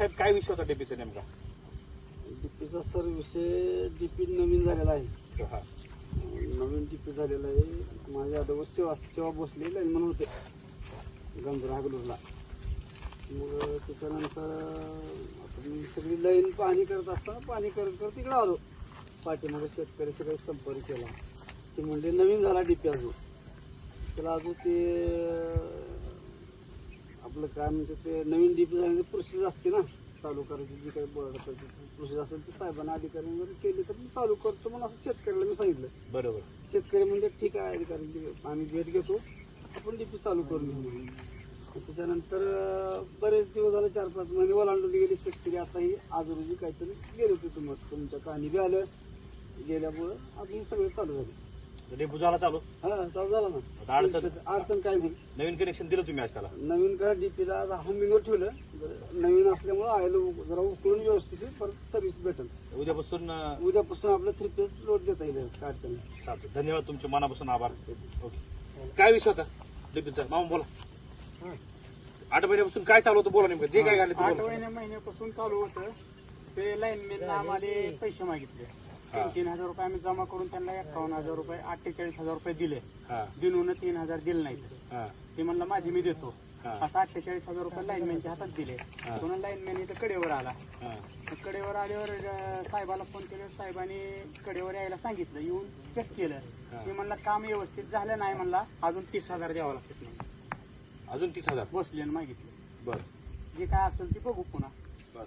साहेब काय विषय होता डीपीचा नेमका? डीपीचा सर विषय डीपी नवीन झालेला आहे. हा. नवीन डीपी झालेला आहे. माझ्या अगोदर सेवा सेवा बसली लाईनमन होते. गंजरा हागलूरला. मग त्याच्यानंतर मी सगळी लाईन पाणी करत असताना पाणी करत करत तिकडे आलो. पाठीमागे शेतकरी सगळे संपर्क केला. ते म्हणले नवीन झाला डीपी अजून. त्याला अजून ते काय म्हणते ते नवीन डीपी झाल्याने प्रोसेस असते ना. चालू करायची जी काही बोर्ड प्रोसेस असेल ती साहेबांना अधिकाऱ्यांनी जर केली तर मी चालू करतो म्हणून असं शेतकऱ्याला मी सांगितलं. बरोबर. शेतकरी म्हणजे ठीक आहे अधिकारी आम्ही भेट घेतो. आपण डीपी चालू करून घेऊ त्याच्यानंतर बरेच दिवस झाले चार पाच महिने ओलांडून गेले शेतकरी. आता ही आज रोजी काहीतरी गेले होते तुम्हाला. तुमच्या कहाणी बी आलं. गेल्यामुळं आज हे सगळं चालू झालं. डेपू झाला चालू? हा चालू झालं आता अडचण? ना अडचण काय नाही. नवीन कनेक्शन दिलं तुम्ही आज त्याला? नवीन काय डीपीला हमिंगवर ठेवलं. जर नवीन असल्यामुळं आयला जरा उकळून व्यवस्थित परत सर्व्हिस भेटेल. उद्यापासून अं, उद्यापासून आपलं थ्री पेज लोड देता येईल काय अडचण नाही. चालतं धन्यवाद तुमचे मनापासून आभार. ओके. काय विषय होता? डीपीचा. मामा बोला. आठ महिन्यापासून काय चालू होतं? बोला नेमकं. जे काय घाले आठ महिन्या महिन्यापासून चालू होतं. ते लाईनमॅन आम्हाला पैसे मागितले. तीन तीन हजार रुपये आम्ही जमा करून त्यांना एकावन्न हजार रुपये अठ्ठेचाळीस हजार रुपये दिले. दिनून तीन हजार दिले नाहीत. ते म्हणलं माझी मी देतो. असं अठ्ठेचाळीस हजार रुपये लाईनमॅनच्या हातात दिले. पुन्हा लाईनमॅन इथं कडेवर आला. कडेवर आल्यावर साहेबाला फोन केला. साहेबांनी कडेवर यायला सांगितलं. येऊन चेक केलं. मी म्हणलं काम व्यवस्थित झालं नाही. म्हणला अजून तीस हजार द्यावं लागतात म्हणून. अजून तीस हजार? बसले आणि मागितले. बर. जे काय असेल ते बघू पुन्हा. बर.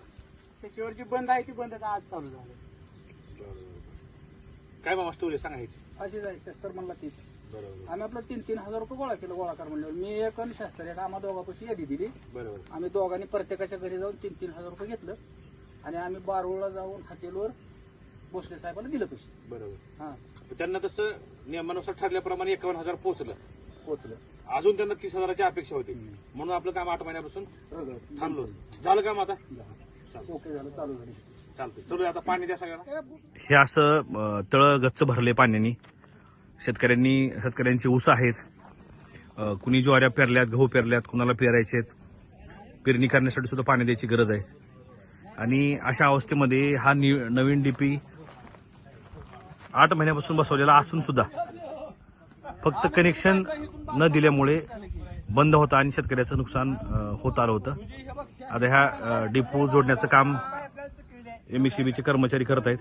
त्याच्यावर जी बंद आहे ती बंदच आज चालू झालं. काय मामा स्टोरी सांगायची? अशी जाय शस्त्र म्हणला तीच. बरोबर. आम्ही आपलं तीन तीन हजार रुपये गोळा केलं गोळा कर म्हणल्यावर. मी एक आणि शस्त्र एक आम्हा दोघांपाशी यादी दिली. बरोबर. आम्ही दोघांनी प्रत्येकाच्या घरी जाऊन तीन तीन हजार रुपये घेतलं. आणि आम्ही बारूळला जाऊन हॉटेलवर भोसले साहेबाला दिलं पैसे. बरोबर. हा. त्यांना तसं नियमानुसार ठरल्याप्रमाणे एकावन्न हजार पोहोचलं. पोचलं अजून त्यांना तीस हजाराची अपेक्षा होती. म्हणून आपलं काम आठ महिन्यापासून थांबलो. झालं काम आता? ओके झालं. चालू झाली. चालतंय. आता पाणी द्या सगळ्यांना. हे असं अ, तळं गच्च भरले पाण्याने. शेतकऱ्यांनी शेतकऱ्यांची ऊस आहेत. अ, कुणी ज्वाऱ्या पेरल्यात गहू पेरल्यात कुणाला पेरायचे पेरणी करण्यासाठी सुद्धा पाणी द्यायची गरज आहे. आणि अशा अवस्थेमध्ये हा नि- नवीन डीपी आठ महिन्यापासून बसवलेला असून सुद्धा फक्त कनेक्शन न दिल्यामुळे बंद होता आणि शेतकऱ्याचं नुकसान होत आलं होतं. आता ह्या डिपो जोडण्याचं काम एमएससीबीचे कर्मचारी करत आहेत